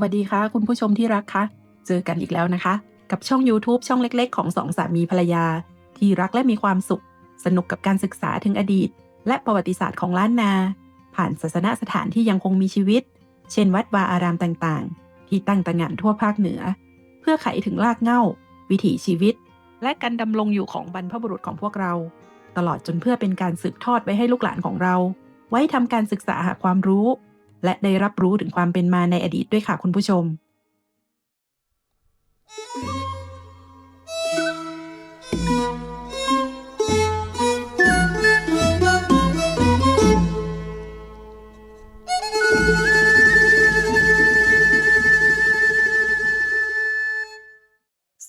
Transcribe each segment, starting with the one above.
วัสดีค่ะ คุณผู้ชมที่รักคะเจอกันอีกแล้วนะคะ กับช่อง YouTube ช่องเล็ก ๆ ของสองสามีภรรยา ที่รักและมีความสุข สนุกกับการศึกษาถึงอดีต และประวัติศาสตร์ของล้านนา ผ่านศาสนสถานที่ยังคงมีชีวิต เช่น วัดวาอารามต่างๆ ที่ตั้งตระหง่านทั่วภาคเหนือ เพื่อไขถึงรากเหง้า วิถีชีวิต และการดำรงอยู่ของบรรพบุรุษของพวกเรา ตลอดจนเพื่อเป็นการสืบทอดไว้ให้ลูกหลานของเรา ไว้ทำการศึกษาหาความรู้ และได้รับรู้ถึงความเป็นมาในอดีตด้วยค่ะคุณผู้ชม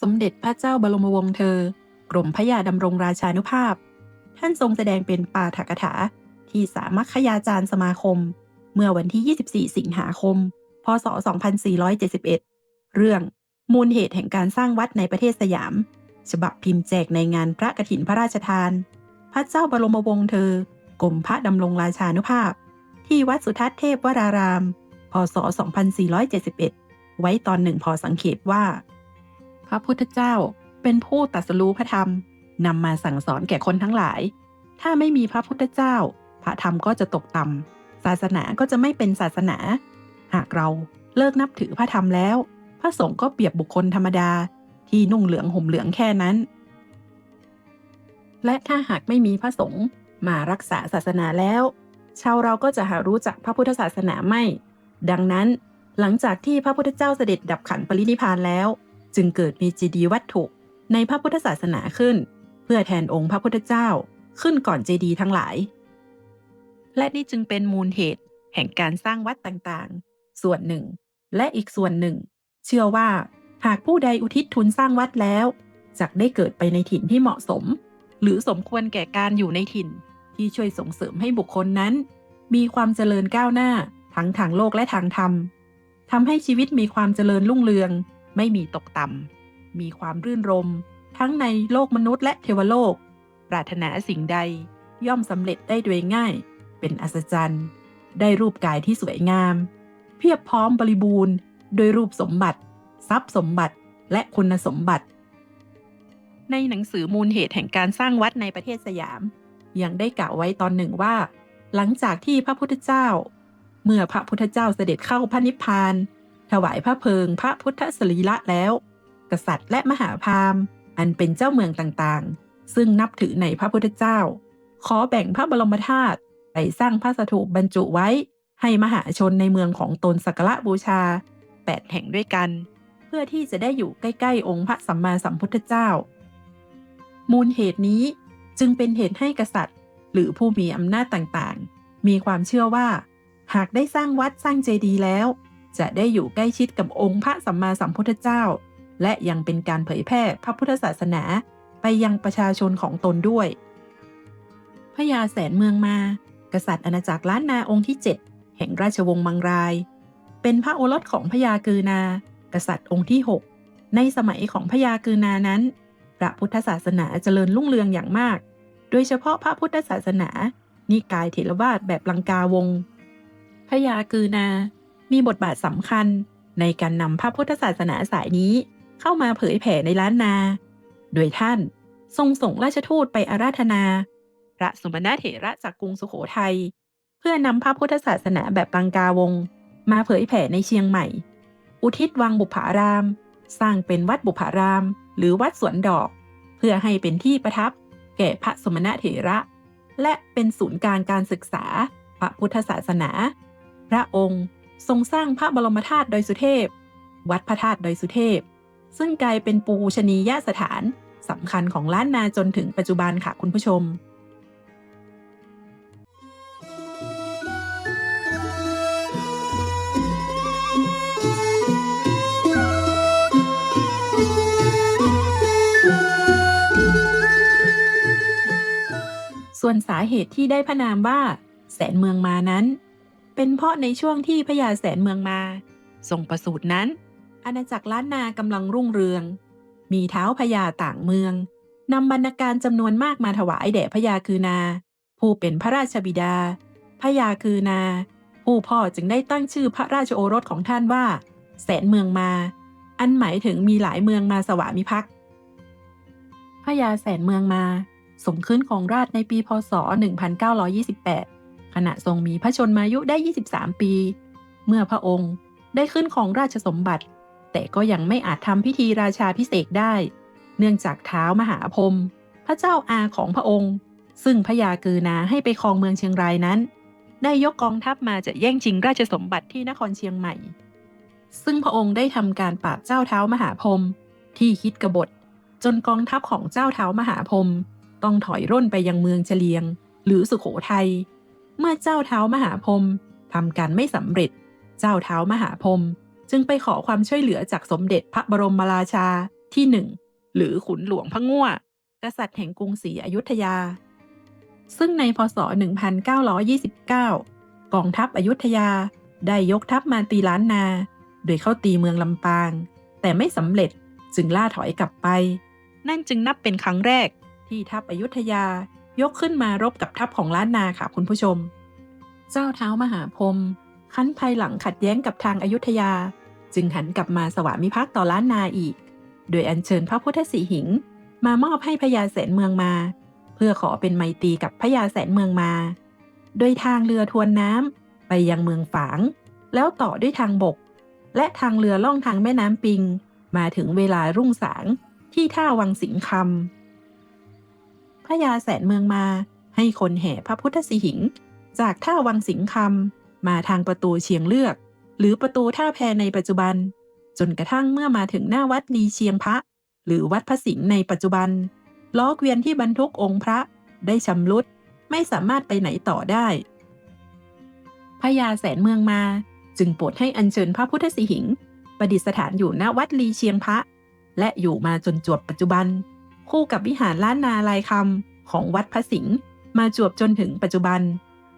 สมเด็จพระเจ้าบรมวงศ์เธอ กรมพระยาดำรงราชานุภาพ ท่านทรงแสดงเป็นปาฐกถาที่สามัคคยาจารย์สมาคม เมื่อวันที่ 24 สิงหาคม พศ 2471 เรื่องมูลเหตุแห่งการสร้างวัดในประเทศสยาม ฉบับพิมพ์แจกในงานพระกฐินพระราชทาน พระเจ้าบรมวงศ์เธอกรมพระดำรงราชานุภาพ ที่วัดสุทัศน์เทพวราราม พศ 2471 ไว้ตอนหนึ่งพอสังเขตว่า พระพุทธเจ้าเป็นผู้ตรัสรู้พระธรรมนำมาสั่งสอนแก่คนทั้งหลาย ถ้าไม่มีพระพุทธเจ้า พระธรรมก็จะตกต่ำ ศาสนาก็จะไม่เป็นศาสนา หากเราเลิกนับถือพระธรรมแล้ว พระสงฆ์ก็เปรียบบุคคลธรรมดา ที่นุ่งเหลืองห่มเหลืองแค่นั้น และถ้าหากไม่มีพระสงฆ์มารักษาศาสนาแล้ว ชาวเราก็จะหารู้จักพระพุทธศาสนาไม่ ดังนั้นหลังจากที่พระพุทธเจ้าเสด็จดับขันปรินิพานแล้ว จึงเกิดมีเจดีวัตถุในพระพุทธศาสนาขึ้น เพื่อแทนองค์พระพุทธเจ้าขึ้นก่อนเจดีย์ทั้งหลาย และนี่จึงเป็นมูลเหตุ แห่งการสร้างวัดต่างๆ ส่วนหนึ่ง และอีกส่วนหนึ่ง เชื่อว่าหากผู้ใดอุทิศทุนสร้างวัดแล้วจักได้เกิดไปในถิ่นที่เหมาะสม หรือสมควรแก่การอยู่ในถิ่น ที่ช่วยส่งเสริมให้บุคคลนั้น มีความเจริญก้าวหน้าทั้งทางโลกและทางธรรมทำให้ชีวิตมีความเจริญรุ่งเรือง ไม่มีตกต่ำมีความรื่นรม ทั้งในโลกมนุษย์และเทวโลก ปรารถนาสิ่งใดย่อมสำเร็จได้โดยง่าย เป็นอัศจรรย์ ได้รูปกายที่สวยงาม เพียบพร้อมบริบูรณ์โดยรูปสมบัติ ทรัพย์สมบัติและคุณสมบัติ ในหนังสือมูลเหตุแห่งการสร้างวัดในประเทศสยาม ยังได้กล่าวไว้ตอนหนึ่งว่า หลังจากที่พระพุทธเจ้า เมื่อพระพุทธเจ้าเสด็จเข้าพระนิพพาน ถวายพระเพลิงพระพุทธสรีระแล้ว กษัตริย์และมหาพราหมณ์อันเป็นเจ้าเมืองต่างๆ ซึ่งนับถือในพระพุทธเจ้า ขอแบ่งพระบรมธาตุ ไปสร้างพระสถูปบรรจุไว้ ให้มหาชนในเมืองของตนสักการะบูชา 8 แห่งด้วยกัน เพื่อที่จะได้อยู่ใกล้ ๆ องค์พระสัมมาสัมพุทธเจ้า มูลเหตุนี้จึงเป็นเหตุให้กษัตริย์ หรือผู้มีอำนาจต่างๆ มีความเชื่อว่า หากได้สร้างวัดสร้างเจดีย์แล้ว จะได้อยู่ใกล้ชิดกับองค์พระสัมมาสัมพุทธเจ้า และยังเป็นการเผยแพร่พระพุทธศาสนาไปยังประชาชนของตนด้วยพญาแสนเมืองมา กษัตริย์อาณาจักรล้านนาองค์ที่ 7 แห่งราชวงศ์มังราย เป็นพระโอรสของพญากือนา กษัตริย์องค์ที่ 6 ในสมัยของพญากือนานั้น พระพุทธศาสนาเจริญรุ่งเรืองอย่างมาก โดยเฉพาะพระพุทธศาสนา นิกายเถรวาทแบบลังกาวงพญากือนา มีบทบาทสำคัญในการนำพระพุทธศาสนาสายนี้เข้ามาเผยแผ่ในล้านนา โดยท่านทรงส่งราชทูตไปอาราธนา พระสมณเถระจากกรุงสุโขทัย เพื่อนำพระพุทธศาสนาแบบลังกาวง มาเผยแผ่ในเชียงใหม่ อุทิศวังบุพาราม สร้างเป็นวัดบุพาราม หรือวัดสวนดอก เพื่อให้เป็นที่ประทับ แก่พระสมณเถระ และเป็นศูนย์กลางการศึกษา พระพุทธศาสนา พระองค์ทรงสร้างพระบรมธาตุดอยสุเทพ วัดพระธาตุดอยสุเทพ ซึ่งกลายเป็นปูชนียสถานสำคัญของล้านนาจนถึงปัจจุบันค่ะคุณผู้ชม ส่วนสาเหตุที่ได้พระนามว่า แสนเมืองมานั้น เป็นเพราะในช่วงที่พญาแสนเมืองมา ทรงประสูตินั้น อาณาจักรล้านนากำลังรุ่งเรือง มีเท้าพญาต่างเมืองนำบรรณาการจำนวนมากมาถวายแด่พญาคือนา ผู้เป็นพระราชบิดาพญาคือนา ผู้พ่อจึงได้ตั้งชื่อพระราชโอรสของท่านว่า แสนเมืองมา อันหมายถึงมีหลายเมืองมาสวามิภักดิ์พญาแสนเมืองมา สมขึ้นของราชในปีพศ 1928 ขณะทรงมีพระชนมายุได้ 23 ปี เมื่อพระองค์ได้ขึ้นของราชสมบัติ แต่ก็ยังไม่อาจทำพิธีราชาพิเศษได้ เนื่องจากเท้ามหาพรมพระเจ้าอาของพระองค์ ซึ่งพระยากือนาให้ไปครองเมืองเชียงรายนั้น ได้ยกกองทัพมาจะแย่งชิงราชสมบัติที่นครเชียงใหม่ ซึ่งพระองค์ได้ทำการปราบเจ้าเท้ามหาพรมที่คิดกบฏจนกองทัพของเจ้าเท้ามหาพรม ต้องถอยร่นไปยังเมืองเฉลียง หรือสุโขทัย เมื่อเจ้าเท้ามหาพรมทำการไม่สำเร็จ เจ้าเท้ามหาพรมจึงไปขอความช่วยเหลือจากสมเด็จพระบรมราชาที่หนึ่งหรือขุนหลวงพระง่วกษัตริย์แห่งกรุงศรีอยุธยา ซึ่งในพศ 1929 กองทัพอยุธยาได้ยกทัพมาตีล้านนา โดยเข้าตีเมืองลำปาง แต่ไม่สำเร็จจึงล่าถอยกลับไป นั่นจึงนับเป็นครั้งแรก ที่ทัพอยุธยายกขึ้นมารบกับทัพของล้านนาค่ะคุณผู้ชม เจ้าเท้ามหาพรมคั้นภายหลังขัดแย้งกับทางอายุธยา จึงหันกลับมาสวามิภักดิ์ต่อล้านนาอีก โดยอัญเชิญพระพุทธสีหิง มามอบให้พญาแสนเมืองมา เพื่อขอเป็นไมตรีกับพญาแสนเมืองมา โดยทางเรือทวนน้ำไปยังเมืองฝาง แล้วต่อด้วยทางบก และทางเรือล่องทางแม่น้ำปิง มาถึงเวลารุ่งสางที่ท่าวังสิงคำ พญาแสนเมืองมา ให้คนแห่พระพุทธสีหิง จากท่าวังสิงคำมาทางประตูเชียงเลือก หรือประตูท่าแพในปัจจุบัน จนกระทั่งเมื่อมาถึงหน้าวัดลีเชียงพระ หรือวัดพระสิงห์ในปัจจุบัน ล้อเกวียนที่บรรทุกองค์พระได้ชำรุดไม่สามารถไปไหนต่อได้พญาแสนเมืองมา จึงโปรดให้อัญเชิญพระพุทธสิหิง ประดิษฐานอยู่ณวัดลีเชียงพระ และอยู่มาจนจวบปัจจุบัน คู่กับวิหารล้านนาลายคำของวัดพระสิงห์มาจวบจนถึงปัจจุบัน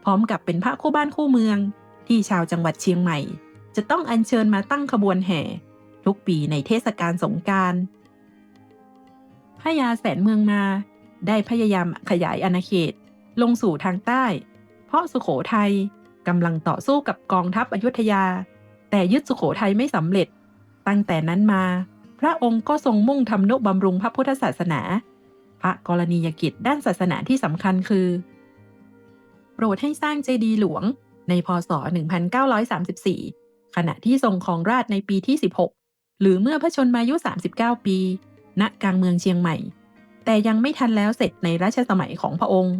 พร้อมกับเป็นพระคู่บ้านคู่เมือง ที่ชาวจังหวัดเชียงใหม่ จะต้องอัญเชิญมาตั้งขบวนแห่ ทุกปีในเทศกาลสงกรารพญาแสนเมืองมา ได้พยายามขยายอาณาเขตลงสู่ทางใต้ เพราะสุโขทัยกำลังต่อสู้กับกองทัพอยุธยา แต่ยึดสุโขทัยไม่สำเร็จ ตั้งแต่นั้นมา พระองค์ก็ทรงมุ่งทำนุบำรุงพระพุทธศาสนา พระกรณียกิจด้านศาสนาที่สำคัญคือ โปรดให้สร้างเจดีย์หลวงในพศ 1934 ขณะที่ทรงครองราชในปีที่ 16 หรือเมื่อพระชนมายุ 39 ปี ณ กลางเมืองเชียงใหม่ แต่ยังไม่ทันแล้วเสร็จในรัชสมัยของพระองค์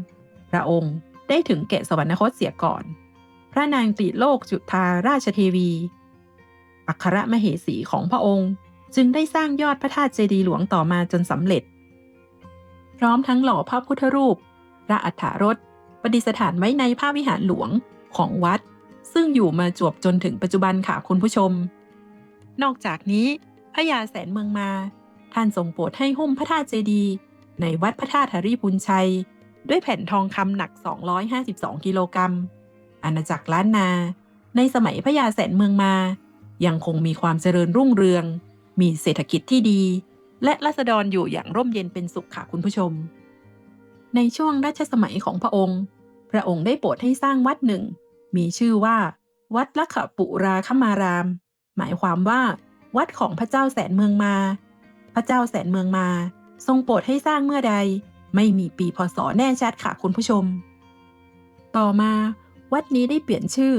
พระองค์ได้ถึงแก่สวรรคตเสียก่อน พระนางติโลกจุธาราชเทวี อัครมเหสีของพระองค์ จึงได้สร้างยอดพระธาตุเจดีย์หลวงต่อมาจนสำเร็จ พร้อมทั้งหล่อพระพุทธรูป พระอัฏฐารถประดิษฐานไว้ในพระวิหารหลวงของวัด ซึ่งอยู่มาจวบจนถึงปัจจุบันค่ะคุณผู้ชม นอกจากนี้พระยาแสนเมืองมา ท่านทรงโปรดให้หุ้มพระธาตุเจดีย์ในวัดพระธาตุหริพุนชัย ด้วยแผ่นทองคำหนัก 252 กิโลกรัมอาณาจักรล้านนา ในสมัยพระยาแสนเมืองมา ยังคงมีความเจริญรุ่งเรือง มีเศรษฐกิจที่ดี และรัษฎรอยู่อย่างร่มเย็นเป็นสุขค่ะคุณผู้ชม ในช่วงรัชสมัยของพระองค์ พระองค์ได้โปรดให้สร้างวัดหนึ่ง มีชื่อว่า วัดลักขปุราคมาราม หมายความว่า วัดของพระเจ้าแสนเมืองมา พระเจ้าแสนเมืองมา ทรงโปรดให้สร้างเมื่อใด ไม่มีปีพศแน่ชัดค่ะคุณผู้ชม ต่อมา วัดนี้ได้เปลี่ยนชื่อ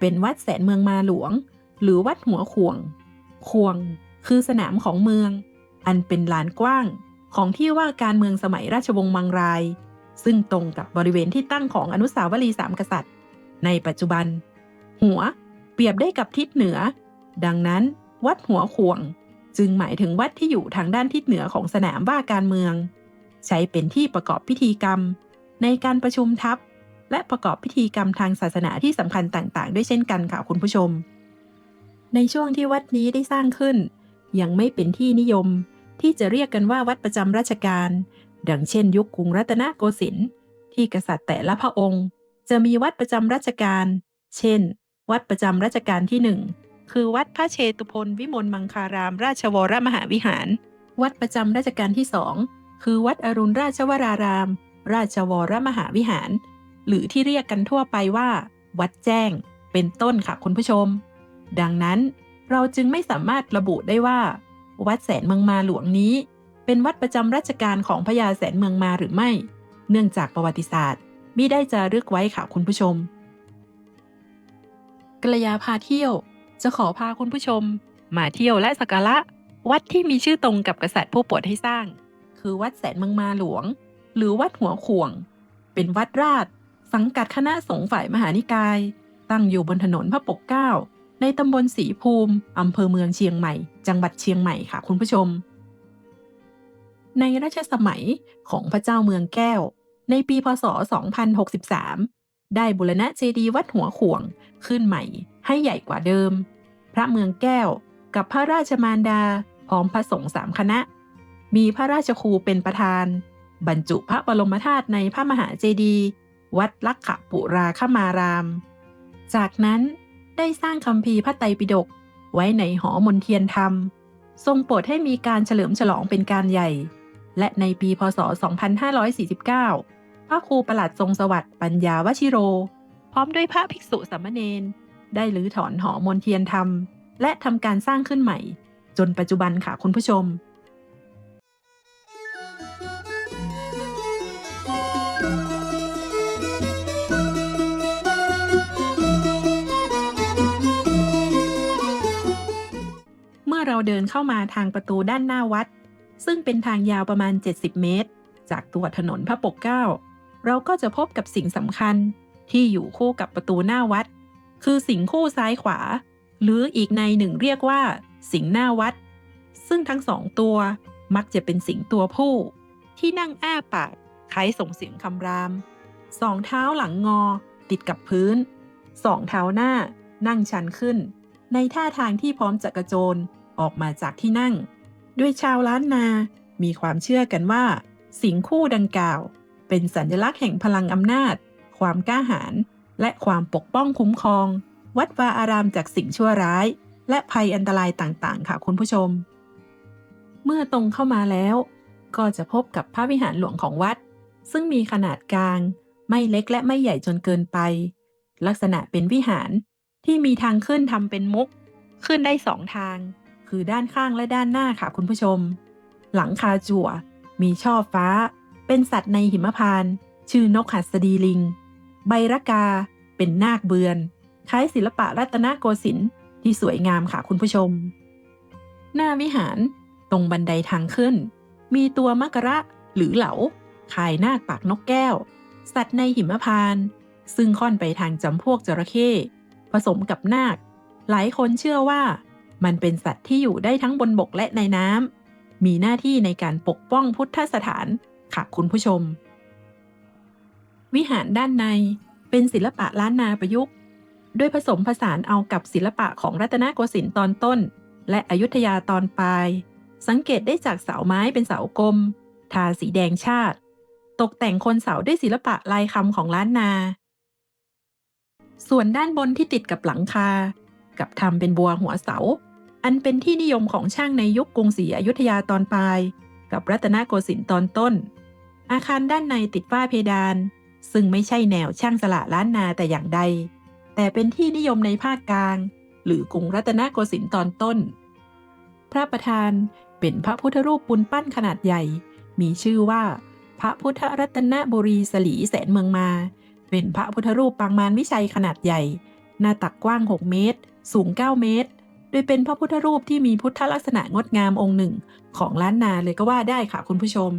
เป็นวัดแสนเมืองมาหลวง หรือวัดหัวขวงขวง คือสนามของเมือง อันเป็นลานกว้าง ของที่ว่าการเมืองสมัยราชวงศ์มังราย ซึ่งตรงกับบริเวณที่ตั้งของอนุสาวรีย์สามกษัตริย์ ในปัจจุบัน หัวเปรียบได้กับทิศเหนือ ดังนั้น วัดหัวข่วง จึงหมายถึงวัดที่อยู่ทางด้านทิศเหนือของสนามว่าการเมือง ใช้เป็นที่ประกอบพิธีกรรม ในการประชุมทัพ และประกอบพิธีกรรมทางศาสนาที่สำคัญต่างๆ ด้วยเช่นกันค่ะคุณผู้ชม ในช่วงที่วัดนี้ได้สร้างขึ้น ยังไม่เป็นที่นิยม ที่จะเรียกกันว่าวัดประจำราชการ ดังเช่นยุคกรุงรัตนโกสินทร์ที่กษัตริย์แต่ละพระองค์ จะมีวัดประจำราชการ เช่น วัดประจำราชการที่หนึ่งคือวัดพระเชตุพนวิมลมังคารามราชวรมหาวิหาร วัดประจำราชการที่สองคือวัดอรุณราชวราราม ราชวรมหาวิหาร หรือที่เรียกกันทั่วไปว่า วัดแจ้ง เป็นต้นค่ะคุณผู้ชม ดังนั้น เราจึงไม่สามารถระบุได้ว่า วัดแสนเมืองมาหลวงนี้ เป็นวัดประจำราชการของพญาแสนเมืองมาหรือไม่ เนื่องจากประวัติศาสตร์มิได้จารึกไว้ค่ะคุณผู้ชมกระยาพาเที่ยว จะขอพาคุณผู้ชม มาเที่ยวและสักการะวัดที่มีชื่อตรงกับกษัตริย์ผู้โปรดให้สร้าง คือวัดแสนเมืองมาหลวง หรือวัดหัวข่วง เป็นวัดราช สังกัดคณะสงฆ์ฝ่ายมหานิกาย ตั้งอยู่บนถนนพระปกเกล้า ในตำบลสีภูมิอำเภอเมืองเชียงใหม่ จังหวัดเชียงใหม่ค่ะคุณผู้ชม ในรัชสมัยของพระเจ้าเมืองแก้ว ในปีพศ 2063 ได้บุรณะเจดีย์วัดหัวขวงขึ้นใหม่ให้ใหญ่กว่าเดิม พระเมืองแก้วกับพระราชมารดาพร้อมพระสงฆ์สามคณะ มีพระราชครูเป็นประธาน บรรจุพระบรมธาตุในพระมหาเจดีย์วัดลักขปุราคมาราม จากนั้น ได้สร้างคำพีพระไตรปิฎกไว้ในหอมนเทียนธรรม ทรงโปรดให้มีการเฉลิมฉลองเป็นการใหญ่ และในปีพศ 2549 พระครูประหลัดทรงสวัสดิ์ปัญญาวชิโร พร้อมด้วยพระภิกษุสามเณรได้รื้อถอนหอมนเทียนธรรม และทำการสร้างขึ้นใหม่ จนปัจจุบันค่ะคุณผู้ชม เราเดินเข้ามาทางประตูด้านหน้าวัด ซึ่งเป็นทางยาวประมาณ 70 เมตร จากตัวถนนพระปกเก้า เราก็จะพบกับสิ่งสำคัญที่อยู่คู่กับประตูหน้าวัด คือสิงคู่ซ้ายขวา หรืออีกในหนึ่งเรียกว่า สิงหน้าวัด ซึ่งทั้งสองตัวมักจะเป็นสิงตัวผู้ ที่นั่งอ้าปากคล้ายส่งเสียงคำราม สองเท้าหลังงอ ติดกับพื้น สองเท้าหน้า นั่งชันขึ้น ในท่าทางที่พร้อมจะกระโจน ออกมาจากที่นั่ง ด้วยชาวล้านนา มีความเชื่อกันว่า สิงคู่ดังกล่าว เป็นสัญลักษณ์แห่งพลังอำนาจ ความกล้าหาญและความปกป้องคุ้มครอง วัดวาอารามจากสิ่งชั่วร้าย และภัยอันตรายต่างๆ ค่ะคุณผู้ชม เมื่อตรงเข้ามาแล้ว ก็จะพบกับพระวิหารหลวงของวัด ซึ่งมีขนาดกลาง ไม่เล็กและไม่ใหญ่จนเกินไป ลักษณะเป็นวิหารที่มีทางขึ้นทำเป็นมุก ขึ้นได้สองทาง คือด้านข้างและด้านหน้าค่ะคุณผู้ชม หลังคาจั่ว มีช่อฟ้า เป็นสัตว์ในหิมพาน ชื่อนกหัสดีลิง ใบรากา เป็นนาคเบือน คล้ายศิลปะรัตนโกสินทร์ที่สวยงามค่ะคุณผู้ชม หน้าวิหารตรงบันไดทางขึ้น มีตัวมักระหรือเหลาคายนาคปากนกแก้ว สัตว์ในหิมพาน ซึ่งค่อนไปทางจำพวกจระเข้ผสมกับนาค หลายคนเชื่อว่า มันเป็นสัตว์ที่อยู่ได้ทั้งบนบกและในน้ำ มีหน้าที่ในการปกป้องพุทธสถานค่ะคุณผู้ชม วิหารด้านในเป็นศิลปะล้านนาประยุกต์โดยผสมผสานเอากับศิลปะของรัตนโกสินทร์ตอนต้น และอยุธยาตอนปลาย สังเกตได้จากเสาไม้เป็นเสากลม ทาสีแดงชาติ ตกแต่งคนเสาด้วยศิลปะลายคำของล้านนา ส่วนด้านบนที่ติดกับหลังคา กับทำเป็นบัวหัวเสา อันเป็นที่นิยมของช่างในยุคกรุงศรีอยุธยาตอนปลาย กับรัตนโกสินทร์ตอนต้น อาคารด้านในติดฝ้าเพดาน ซึ่งไม่ใช่แนวช่างสละล้านนาแต่อย่างใด แต่เป็นที่นิยมในภาคกลาง หรือกรุงรัตนโกสินทร์ตอนต้น พระประธานเป็นพระพุทธรูปปูนปั้นขนาดใหญ่ มีชื่อว่าพระพุทธรัตนบุรีสลีแสนเมืองมา เป็นพระพุทธรูปปางมารวิชัยขนาดใหญ่ หน้าตักกว้าง 6 เมตร สูง 9 เมตร โดยเป็นพระพุทธรูปที่มีพุทธลักษณะงดงามองค์หนึ่ง ของล้านนาเลยก็ว่าได้ค่ะคุณผู้ชม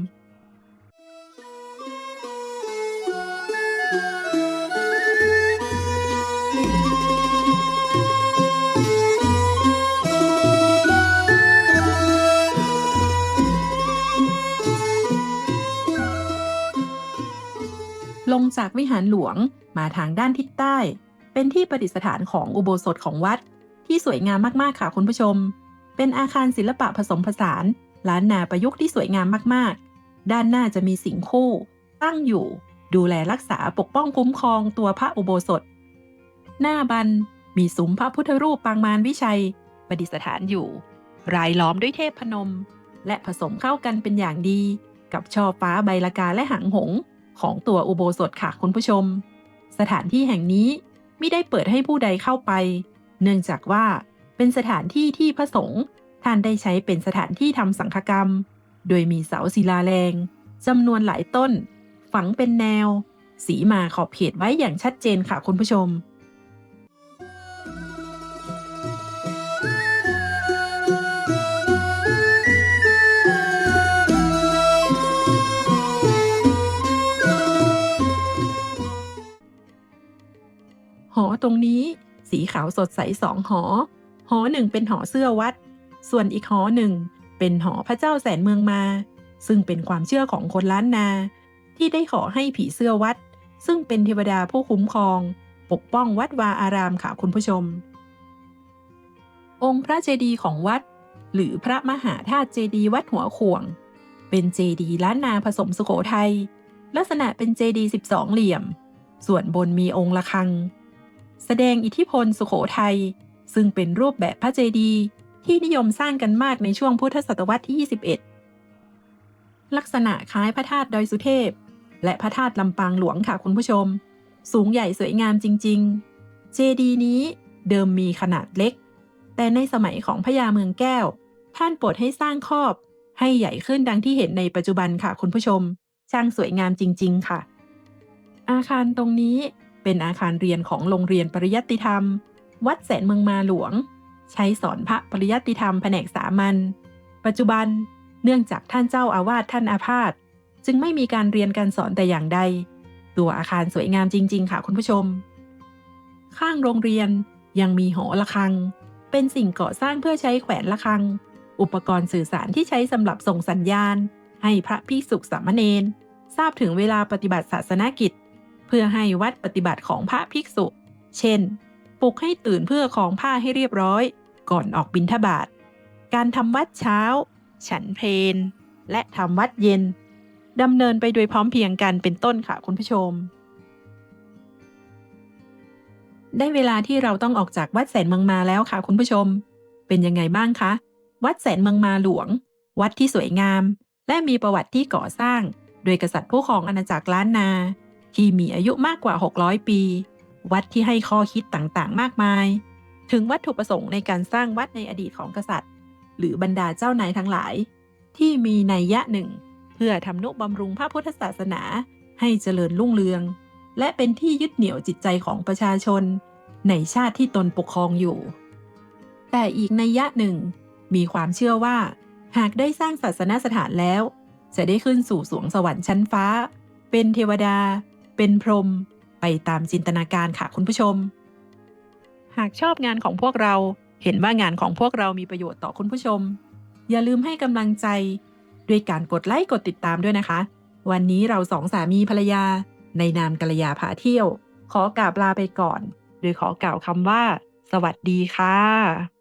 ลงจากวิหารหลวงมาทางด้านทิศใต้ เป็นที่ประดิษฐานของอุโบสถของวัด ที่สวยงามมากๆค่ะคุณผู้ชม เป็นอาคารศิลปะผสมผสานล้านนาประยุกต์ที่สวยงามมากๆ ด้านหน้าจะมีสิงคู่ ตั้งอยู่ ดูแลรักษาปกป้องคุ้มครองตัวพระอุโบสถ หน้าบันมีซุ้มพระพุทธรูปปางมารวิชัย ประดิษฐานอยู่ รายล้อมด้วยเทพพนม และผสมเข้ากันเป็นอย่างดี กับช่อฟ้าใบลากาและหางหง ของตัวอุโบสถค่ะคุณผู้ชม สถานที่แห่งนี้ ไม่ได้เปิดให้ผู้ใดเข้าไป เนื่องจากว่าเป็นสถานที่ที่พระสงฆ์ท่านได้ใช้เป็นสถานที่ทำสังฆกรรม โดยมีเสาศิลาแรงจำนวนหลายต้น ฝังเป็นแนว สีมาขอบเขตไว้อย่างชัดเจนค่ะคุณผู้ชม หอตรงนี้ สีขาวสดใสสองหอ หอหนึ่งเป็นหอเสื้อวัด ส่วนอีกหอหนึ่งเป็นหอพระเจ้าแสนเมืองมา ซึ่งเป็นความเชื่อของคนล้านนา ที่ได้ขอให้ผีเสื้อวัด ซึ่งเป็นเทวดาผู้คุ้มครอง ปกป้องวัดวาอารามค่ะคุณผู้ชม องค์พระเจดีย์ของวัด หรือพระมหาธาตุเจดีย์วัดหัวข่วง เป็นเจดีย์ล้านนาผสมสุโขทัยลักษณะเป็นเจดีย์12 เหลี่ยม ส่วนบนมีองค์ละฆัง แสดงอิทธิพลสุโขทัยซึ่งเป็นรูปแบบพระเจดีย์ที่นิยมสร้างกันมากในช่วงพุทธศตวรรษที่ 21 ลักษณะคล้ายพระธาตุดอยสุเทพ และพระธาตุลำปางหลวงค่ะคุณผู้ชม สูงใหญ่สวยงามจริง ๆ เจดีย์นี้เดิมมีขนาดเล็ก แต่ในสมัยของพญาเมืองแก้ว ท่านโปรดให้สร้างครอบ ให้ใหญ่ขึ้นดังที่เห็นในปัจจุบันค่ะคุณผู้ชม ช่างสวยงามจริง ๆ ค่ะ อาคารตรงนี้ เป็นอาคารเรียนของโรงเรียนปริยัติธรรม วัดแสนเมืองมาหลวง ใช้สอนพระปริยัติธรรมแผนกสามัญ ปัจจุบันเนื่องจากท่านเจ้าอาวาสท่านอาพาธจึงไม่มีการเรียนการสอนแต่อย่างใด ตัวอาคารสวยงามจริง ๆ ค่ะคุณผู้ชม ข้างโรงเรียนยังมีหอระฆัง เป็นสิ่งก่อสร้างเพื่อใช้แขวนระฆัง อุปกรณ์สื่อสารที่ใช้สำหรับส่งสัญญาณ ให้พระภิกษุสามเณรทราบถึงเวลาปฏิบัติศาสนกิจ เพื่อให้วัดปฏิบัติของพระภิกษุ เช่น ปลุกให้ตื่นเพื่อของผ้าให้เรียบร้อย ก่อนออกบิณฑบาต การทำวัดเช้า ฉันเพลน และทำวัดเย็นดำเนินไปโดยพร้อมเพียงกันเป็นต้นค่ะคุณผู้ชม ได้เวลาที่เราต้องออกจากวัดแสนเมืองมาแล้วค่ะคุณผู้ชม เป็นยังไงบ้างคะ วัดแสนเมืองมาหลวง วัดที่สวยงาม และมีประวัติที่ก่อสร้าง โดยกษัตริย์ผู้ครองอาณาจักรล้านนา ที่มีอายุมากกว่า 600 ปี วัดที่ให้ข้อคิดต่างๆ มากมาย ถึงวัตถุประสงค์ในการสร้างวัดในอดีตของกษัตริย์ หรือบรรดาเจ้านายทั้งหลาย ที่มีนัยยะหนึ่ง เพื่อทำนุบำรุงพระพุทธศาสนา ให้เจริญรุ่งเรือง และเป็นที่ยึดเหนี่ยวจิตใจของประชาชน ในชาติที่ตนปกครองอยู่ แต่อีกนัยยะหนึ่ง มีความเชื่อว่า หากได้สร้างศาสนสถานแล้ว จะได้ขึ้นสู่สวงสวรรค์ชั้นฟ้า เป็นเทวดา เป็นพรมไปตามจินตนาการค่ะคุณผู้ชม หากชอบงานของพวกเราเห็นว่างานของพวกเรามีประโยชน์ต่อคุณผู้ชม อย่าลืมให้กำลังใจด้วยการกดไลค์กดติดตามด้วยนะคะ วันนี้เราสองสามีภรรยา ในนามกัลยาพาเที่ยว ขอกราบลาไปก่อน โดยขอกล่าวคำว่า สวัสดีค่ะ